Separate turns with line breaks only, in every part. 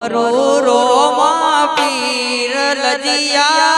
Ro ro માં પીર લજિયા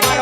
María.